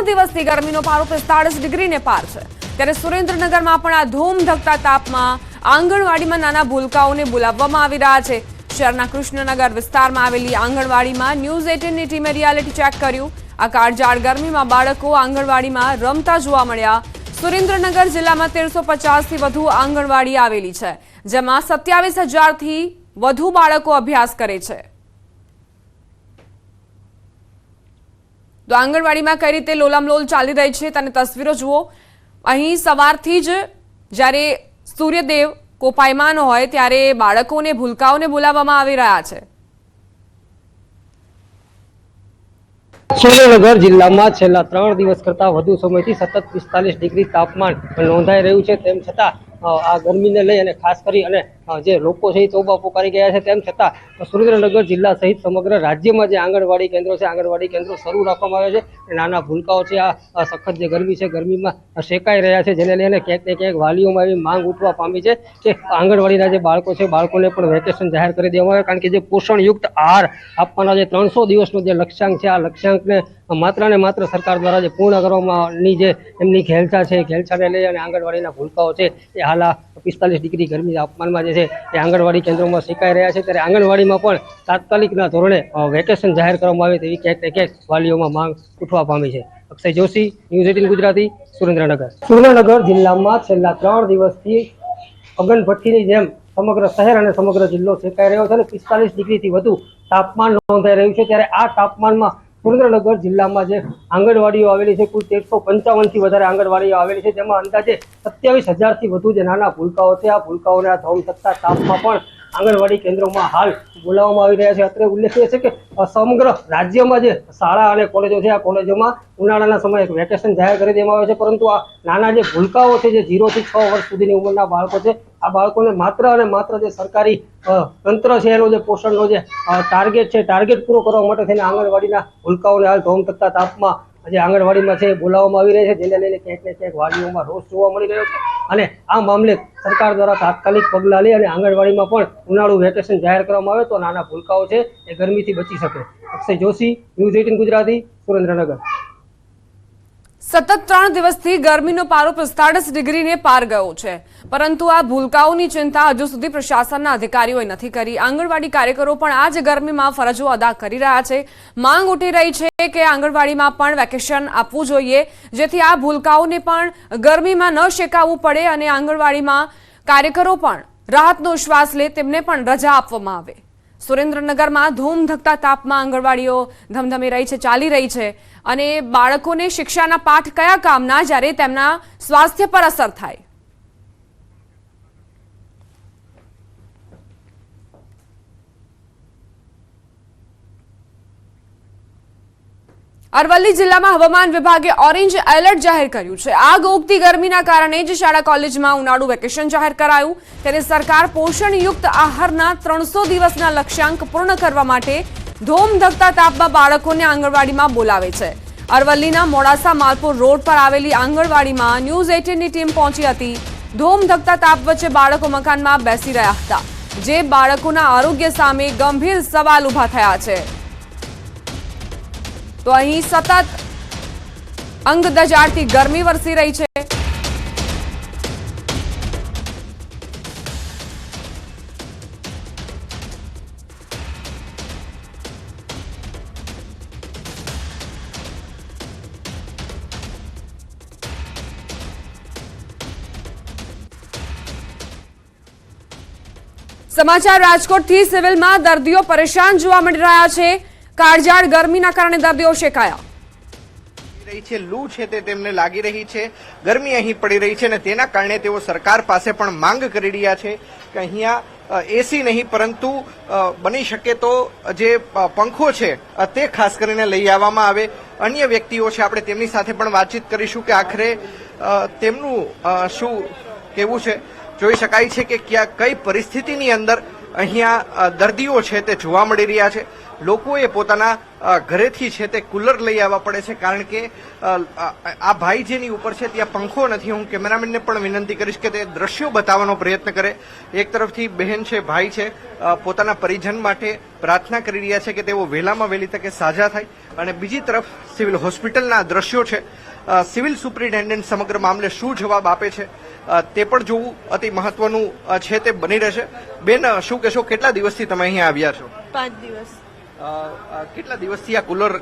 ત્રણ દિવસથી ગરમીનો પારો પિસ્તાળીસ ડિગ્રીને પાર છે. ત્યારે સુરેન્દ્રનગરમાં પણ આ ધૂમ ધકતા તાપમાં આંગણવાડીમાં નાના ભૂલકાઓને બોલાવવામાં આવી રહ્યા છે. શહેરના કૃષ્ણનગર વિસ્તારમાં આવેલી આંગણવાડીમાં ન્યૂઝ એટીનની ટીમે રિયાલિટી ચેક કર્યું. આ કાળજાળ ગરમીમાં બાળકો આંગણવાડીમાં રમતા જોવા મળ્યા. સુરેન્દ્રનગર જિલ્લામાં તેરસો પચાસથી વધુ આંગણવાડી આવેલી છે, જેમાં સત્યાવીસ હજારથી વધુ બાળકો અભ્યાસ કરે છે. તો આંગણવાડીમાં કઈ રીતે લોલામલોલ ચાલી રહી છે તેની તસવીરો જુઓ. અહીં સવારથી જ જ્યારે સૂર્યદેવ કોપાયમાન હોય ત્યારે બાળકોને, ભૂલકાઓને બોલાવવામાં આવી રહ્યા છે. સુરેન્દ્રનગર જિલ્લામાં છેલ્લા ત્રણ દિવસ કરતાં વધુ સમયથી સતત પિસ્તાલીસ ડિગ્રી તાપમાન નોંધાઈ રહ્યું છે. તેમ છતાં આ ગરમીને લઈ અને ખાસ કરી અને જે લોકો છે એ તોબા પોકારી ગયા છે, તેમ છતાં સુરેન્દ્રનગર જિલ્લા સહિત સમગ્ર રાજ્યમાં જે આંગણવાડી કેન્દ્રો છે, આંગણવાડી કેન્દ્રો શરૂ રાખવામાં આવે છે નાના ભૂલકાઓ છે, આ સખત જે ગરમી છે, ગરમીમાં શેકાઈ રહ્યા છે, જેને લઈને ક્યાંક ને ક્યાંક વાલીઓમાં એવી માંગ ઉઠવા પામી છે કે આંગણવાડીના જે બાળકો છે, બાળકોને પણ વેકેશન જાહેર કરી દેવામાં આવે, કારણ કે જે પોષણયુક્ત આહાર આપવાના જે ત્રણસો દિવસનો જે લક્ષ્યાંક છે, આ લક્ષ્યાંકને માત્ર ને માત્ર સરકાર દ્વારા જે પૂર્ણ કરવામાં જે એમની ઘેલછા છે ઘેલછાને લઈ અને આંગણવાડીના ભૂલકાઓ છે, એ હાલ પિસ્તાલીસ ડિગ્રી ગરમી તાપમાનમાં જે છે એ આંગણવાડી કેન્દ્રોમાં શેકાઈ રહ્યા છે. ત્યારે આંગણવાડીમાં પણ તાત્કાલિકના ધોરણે વેકેશન જાહેર કરવામાં આવે તેવી ક્યાંક ને ક્યાંક વાલીઓમાં માંગ ઉઠવા પામી છે. Akshay Joshi, News eighteen Gujarati, Surendranagar. Surendranagar જિલ્લામાં છેલ્લા ત્રણ દિવસથી અગનભઠ્ઠીની જેમ સમગ્ર શહેર અને સમગ્ર જિલ્લો શેકાઈ રહ્યો છે અને પિસ્તાલીસ ડિગ્રીથી વધુ તાપમાન નોંધાઈ રહ્યું છે. ત્યારે આ તાપમાનમાં સુરેન્દ્રનગર જિલ્લામાં જે આંગણવાડીઓ આવેલી છે, કુલ તેરસો પંચાવનથી વધારે આંગણવાડીઓ આવેલી છે, જેમાં અંદાજે સત્યાવીસ હજારથી વધુ જે નાના ભૂલકાઓ છે, આ ભૂલકાઓને આ ધોમ સત્તા તાપમાં પણ આંગણવાડી કેન્દ્રોમાં હાલ બોલાવવામાં આવી રહ્યા છે. અત્રે ઉલ્લેખનીય છે કે સમગ્ર રાજ્યમાં જે શાળા અને કોલેજો છે, આ કોલેજોમાં ઉનાળાના સમયે એક વેકેશન જાહેર કરી દેવામાં આવે છે. પરંતુ આ નાના જે ભૂલકાઓ છે, જે ઝીરોથી છ વર્ષ સુધીની ઉંમરના બાળકો છે, આ બાળકોને માત્ર અને માત્ર જે સરકારી તંત્ર છે, એનો જે પોષણનો જે ટાર્ગેટ છે ટાર્ગેટ પૂરો કરવા માટે થઈને આંગણવાડીના ભૂલકાઓને હાલ ધોમ તકતા તાપમાં જે આંગણવાડીમાં છે, બોલાવવામાં આવી રહી છે. જેને લઈને ક્યાંક ને ક્યાંક વાલીઓમાં રોષ જોવા મળી રહ્યો છે. અને આ મામલે સરકાર દ્વારા તાત્કાલિક પગલાં લઈ અને આંગણવાડીમાં પણ ઉનાળુ વેકેશન જાહેર કરવામાં આવે તો નાના ભૂલકાઓ છે એ ગરમીથી બચી શકે. Akshay Joshi, News eighteen Gujarati, Surendranagar. સતત ત્રણ દિવસથી ગરમીનો પારો પિસ્તાળીસ ડિગ્રીને પાર ગયો છે. પરંતુ આ ભૂલકાઓની ચિંતા હજુ સુધી પ્રશાસનના અધિકારીઓએ નથી કરી. આંગણવાડી કાર્યકરો પણ આ ગરમીમાં ફરજો અદા કરી રહ્યા છે. માંગ ઉઠી રહી છે કે આંગણવાડીમાં પણ વેકેશન આપવું જોઈએ, જેથી આ ભૂલકાઓને પણ ગરમીમાં ન શેકાવવું પડે અને આંગણવાડીમાં કાર્યકરો પણ રાહતનો શ્વાસ લે, તેમને પણ રજા આપવામાં આવે. સુરેન્દ્રનગરમાં ધૂમ ધકતા તાપમાં આંગણવાડીઓ ધમધમી રહી છે, ચાલી રહી છે. અને બાળકોને શિક્ષાના પાઠ કયા કામના? જ્યારે તેમના સ્વાસ્થ્ય પર અસર થાય. અરવલ્લી જિલ્લામાં હવામાન વિભાગે ઓરેન્જ એલર્ટ જાહેર કર્યું છે. આગ ઓગતી ગરમીના કારણે જ શાળા કોલેજમાં ઉનાળુ વેકેશન જાહેર કરાયું. ત્યારે સરકાર પોષણયુક્ત આહારના ત્રણસો દિવસના લક્ષ્યાંક પૂર્ણ કરવા માટે ધોમધકતા તાપમાં બાળકોને આંગણવાડીમાં બોલાવે છે. અરવલ્લીના મોડાસા માલપુર રોડ પર આવેલી આંગણવાડીમાં ન્યૂઝ એટીનની ટીમ પહોંચી હતી. ધોમધકતા તાપ વચ્ચે બાળકો મકાનમાં બેસી રહ્યા હતા. જે બાળકોના આરોગ્ય સામે ગંભીર સવાલ ઊભા થયા છે. તો અહીં સતત અંગ દજાડતી ગરમી વરસી રહી છે. સમાચાર રાજકોટથી સિવિલમાં દર્દીઓ પરેશાન જોવા મળી રહ્યા છે. કાળજાળ ગરમીના કારણે દર્દીઓ શેકાયા. રહી છે, લૂ છે તે તેમને લાગી રહી છે. ગરમી અહીં પડી રહી છે અને તેના કારણે તેઓ સરકાર પાસે પણ માંગ કરી રહ્યા છે કે અહીંયા એસી નહીં, પરંતુ બની શકે તો જે પંખો છે તે ખાસ કરીને લઈ આવવામાં આવે. અન્ય વ્યક્તિઓ છે, આપણે તેમની સાથે પણ વાતચીત કરીશું કે આખરે તેમનું શું કેવું છે? જોઈ શકાય છે કે ક્યાં, કઈ પરિસ્થિતિની અંદર અહીંયા દર્દીઓ છે તે જોવા મળી રહ્યા છે. લોકોએ પોતાના ઘરેથી છે તે કુલર લઈ આવવા પડે છે, કારણ કે આ ભાઈ જેની ઉપર છે ત્યાં પંખો નથી. હું કેમેરામેનને પણ વિનંતી કરીશ કે તે દ્રશ્યો બતાવવાનો પ્રયત્ન કરે. એક તરફથી બહેન છે, ભાઈ છે પોતાના પરિજન માટે પ્રાર્થના કરી રહ્યા છે કે તેઓ વહેલામાં વહેલી તકે સાજા થાય. અને બીજી તરફ સિવિલ હોસ્પિટલના દ્રશ્યો છે. સિવિલ સુપ્રિન્ટેન્ડન્ટ સમગ્ર મામલે શું જવાબ આપે છે તે પણ જોવું અતિ મહત્વનું છે તે બની રહેશે. બેન શું કહેશો? કેટલા દિવસથી તમે અહીંયા આવ્યા છો? પાંચ દિવસ. કેટલા દિવસથી આ કુલર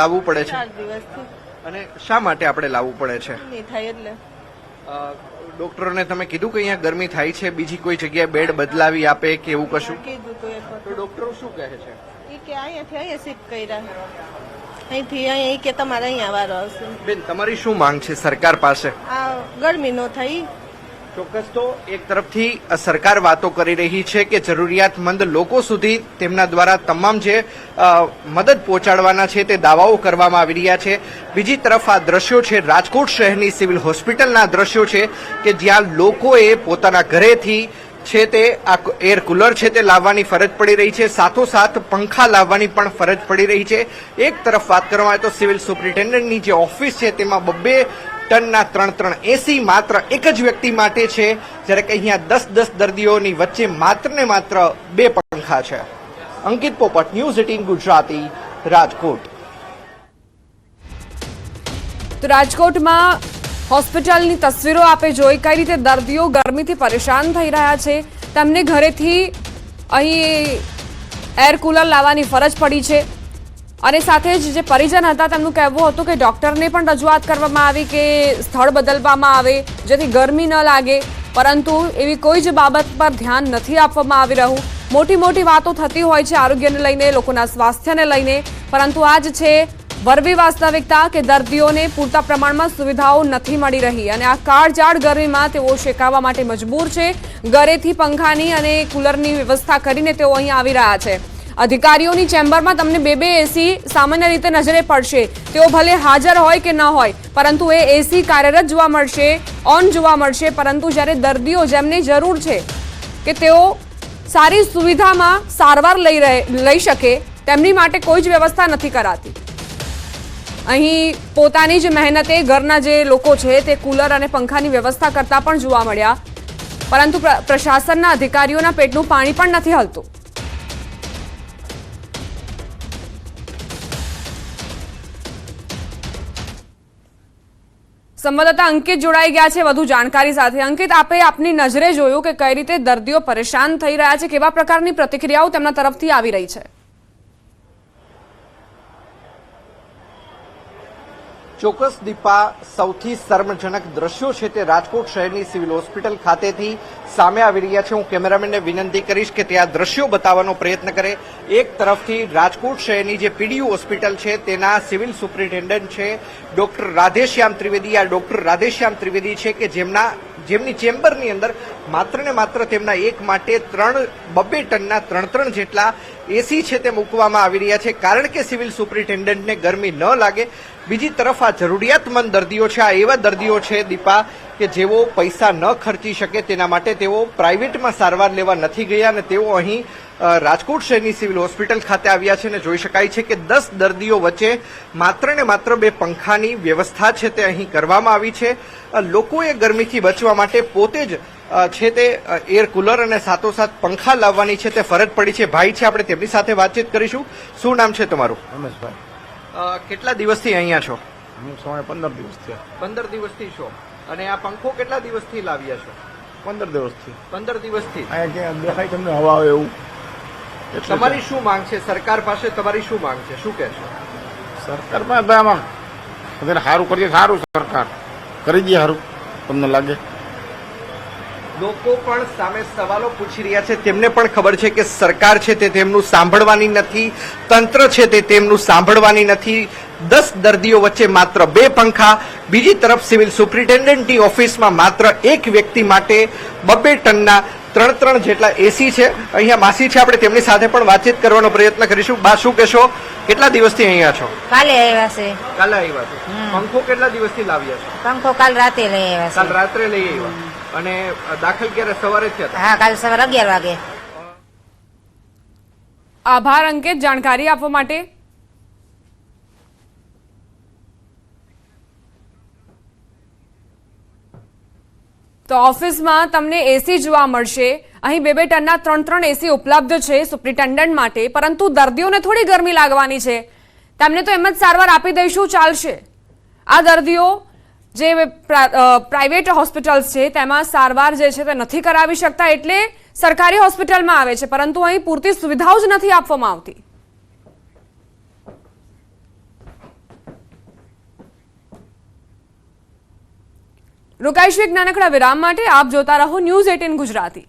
લાવવું પડે છે? દિવસથી. અને શા માટે આપણે લાવવું પડે છે? નહીં થાય એટલે. ડોક્ટરોને તમે કીધું કે અહીંયા ગરમી થાય છે બીજી કોઈ જગ્યાએ બેડ બદલાવી આપે કે એવું કશું? કીધું તું ડોક્ટરો શું કહે છે? એ કે અહીંયાથી અહીંયા શિફ્ટ કર્યા. અહીંથી અહીંયા કે તમારે અહીંયા વારો આવશે. બેન તમારી શું માંગ છે સરકાર પાસે? આ ગરમી નો થાય ઈ. ચોક્કસ તો એક તરફથી સરકાર વાતો કરી રહી છે કે જરૂરિયાતમંદ લોકો સુધી તેમના દ્વારા તમામ જે મદદ પહોંચાડવાના છે તે દાવાઓ કરવામાં આવી રહ્યા છે. બીજી તરફ આ દ્રશ્યો છે રાજકોટ શહેરની સિવિલ હોસ્પિટલના દ્રશ્યો છે કે જ્યાં લોકોએ પોતાના ઘરેથી છે તે આ એર કુલર છે તે લાવવાની ફરજ પડી રહી છે. સાથોસાથ પંખા લાવવાની પણ ફરજ પડી રહી છે. એક તરફ વાત કરવામાં આવે તો સિવિલ સુપ્રિન્ટેન્ડન્ટની જે ઓફિસ છે તેમાં બબ્બે ટનના ત્રણ ત્રણ એસી માત્ર એક જ વ્યક્તિ માટે છે, જ્યારે કે અહીંયા દસ દસ દર્દીઓની વચ્ચે માત્ર ને માત્ર બે પંખા છે. અંકિત પોપટ, ન્યૂઝ એટીન, ગુજરાતી, રાજકોટ. તો રાજકોટમાં હોસ્પિટલની તસવીરો આપે જોઈ કઈ રીતે દર્દીઓ ગરમીથી પરેશાન થઈ રહ્યા છે. તેમને ઘરેથી અહીં એર કુલર લાવવાની ફરજ પડી છે. અને સાથે જ જે પરિજન હતા, તેમનું કહેવું હતું કે ડોક્ટરને પણ રજૂઆત કરવામાં આવી કે સ્થળ બદલવામાં આવે, જેથી ગરમી ન લાગે. પરંતુ એવી કોઈ જ બાબત પર ધ્યાન નથી આપવામાં આવી રહ્યું. મોટી મોટી વાતો થતી હોય છે આરોગ્યને લઈને, લોકોના સ્વાસ્થ્યને લઈને. પરંતુ આ જ છે વરવી વાસ્તવિકતા કે દર્દીઓને પૂરતા પ્રમાણમાં સુવિધાઓ નથી મળી રહી. અને આ કાળજાળ ગરમીમાં તેઓ શેકાવા માટે મજબૂર છે. ઘરેથી પંખાની અને કુલરની વ્યવસ્થા કરીને તેઓ અહીં આવી રહ્યા છે. અધિકારીઓની ચેમ્બરમાં તમને બે બે એસી સામાન્ય રીતે નજરે પડશે. તેઓ ભલે હાજર હોય કે ન હોય, પરંતુ એ એસી કાર્યરત જોવા મળશે, ઓન જોવા મળશે, પરંતુ જ્યારે દર્દીઓ જેમને જરૂર છે કે તેઓ સારી સુવિધામાં સારવાર લઈ રહે, લઈ શકે, તેમની માટે કોઈ જ વ્યવસ્થા નથી કરાતી. અહીં પોતાની જ મહેનતે ઘરના જે લોકો છે તે કુલર અને પંખાની વ્યવસ્થા કરતા પણ જોવા મળ્યા. પરંતુ પ્રશાસનના અધિકારીઓના પેટનું પાણી પણ નથી હલતું. સંવાદદાતા અંકિત જોડાઈ ગયા છે. વધુ જાણકારી સાથે અંકિત, આપે આપની નજરે જોયું કે કઈ રીતે દર્દીઓ પરેશાન થઈ રહ્યા છે, કેવા પ્રકારની પ્રતિક્રિયાઓ તેમના તરફથી આવી રહી છે? ચોક્કસ દીપા, સૌથી શર્મજનક દ્રશ્યો છે તે રાજકોટ શહેરની સિવિલ હોસ્પિટલ ખાતેથી સામે આવી રહ્યા છે. હું કેમેરામેનને વિનંતી કરીશ કે તે આ દ્રશ્યો બતાવવાનો પ્રયત્ન કરે. એક તરફથી રાજકોટ શહેરની જે પીડીયુ હોસ્પિટલ છે, તેના સિવિલ સુપ્રિન્ટેન્ડન્ટ છે ડોક્ટર રાધેશ્યામ ત્રિવેદી. આ ડોક્ટર રાધેશ્યામ ત્રિવેદી છે કે જેમના, જેમની ચેમ્બરની અંદર માત્ર ને માત્ર તેમના એક માટે ત્રણ બબ્બે ટનના ત્રણ ત્રણ જેટલા એસી છે તે મૂકવામાં આવી રહ્યા છે, કારણ કે સિવિલ સુપ્રિન્ટેન્ડન્ટને ગરમી ન લાગે. બીજી તરફ આ જરૂરિયાતમંદ દર્દીઓ છે, આ એવા દર્દીઓ છે, દીપા, કે જેઓ પૈસા ન ખર્ચી શકે તેના માટે તેઓ પ્રાઇવેટમાં સારવાર લેવા નથી ગયા અને તેઓ અહીં રાજકોટ શહેરની સિવિલ હોસ્પિટલ ખાતે આવ્યા છે અને જોઈ શકાય છે કે દસ દર્દીઓ વચ્ચે માત્ર ને માત્ર બે પંખાની વ્યવસ્થા છે તે અહીં કરવામાં આવી છે. લોકોએ ગરમીથી બચવા માટે પોતે જ છે તે એર કુલર અને સાથોસાથ પંખા લાવવાની છે તે ફરજ પડી છે. ભાઈ છે આપણે તેમની સાથે વાતચીત કરીશું. શું નામ છે તમારું? રમેશભાઈ. કેટલા દિવસથી અહીંયા છો? હું સમય પંદર દિવસ થયા. પંદર દિવસથી છો. અને આ પંખો કેટલા દિવસથી લાવ્યા છો? પંદર દિવસથી. પંદર દિવસથી. દેખાય તમને હવા આવે એવું. તમારી શું માંગ છે? સરકાર પાસે તમારી શું માંગ છે? શું કહે છે? આમાં. બધાને સારું કરીએ સારું સરકાર. કરી દે સારું. તમને લાગે? લોકો પણ સામે સવાલો પૂછી રહ્યા છે. તેમને પણ ખબર છે કે સરકાર છે તે તેમનું સાંભળવાની નથી તંત્ર છે તે તેમનું સાંભળવાની નથી. દસ દર્દીઓ વચ્ચે માત્ર બે પંખા બીજી તરફ સિવિલ સુપ્રિન્ટેન્ડન્ટની ઓફિસમાં માત્ર એક વ્યક્તિ માટે બબ્બે ટનના ત્રણ ત્રણ જેટલા એસી છે. અહીંયા માસી છે આપણે તેમની સાથે પણ વાતચીત કરવાનો પ્રયત્ન કરીશું. બા શું કહેશો? કેટલા દિવસથી અહીંયા છો? કાલે આવ્યા છે. કાલે આવ્યા છો. પંખો કેટલા દિવસથી લાવ્યા છો? પંખો કાલ રાતે લઈ આવ્યા કાલ રાત્રે લઈ આવ્યા. અને દાખલ ક્યારે? સવારે થયા હા કાલ સવારે અગિયાર વાગે. આભાર અંકિત જાણકારી આપવા માટે. તો ઓફિસમાં તમને એસી જોવા મળશે. અહીં બે બે ટનના ત્રણ ત્રણ એસી ઉપલબ્ધ છે સુપ્રિન્ટેન્ડન્ટ માટે પરંતુ દર્દીઓને થોડી ગરમી લાગવાની છે. તમને તો એમ જ સારવાર આપી દઈશું ચાલશે. આ દર્દીઓ જે પ્રાઇવેટ હોસ્પિટલ્સ છે, તેમાં સારવાર જે છે તે નથી કરાવી શકતા એટલે સરકારી હોસ્પિટલમાં આવે છે, પરંતુ અહીં પૂરતી સુવિધાઓ જ નથી આપવામાં આવતી. રોકાઈશું એક નાનકડા વિરામ માટે આપ જોતા રહો ન્યૂઝ એટીન ગુજરાતી.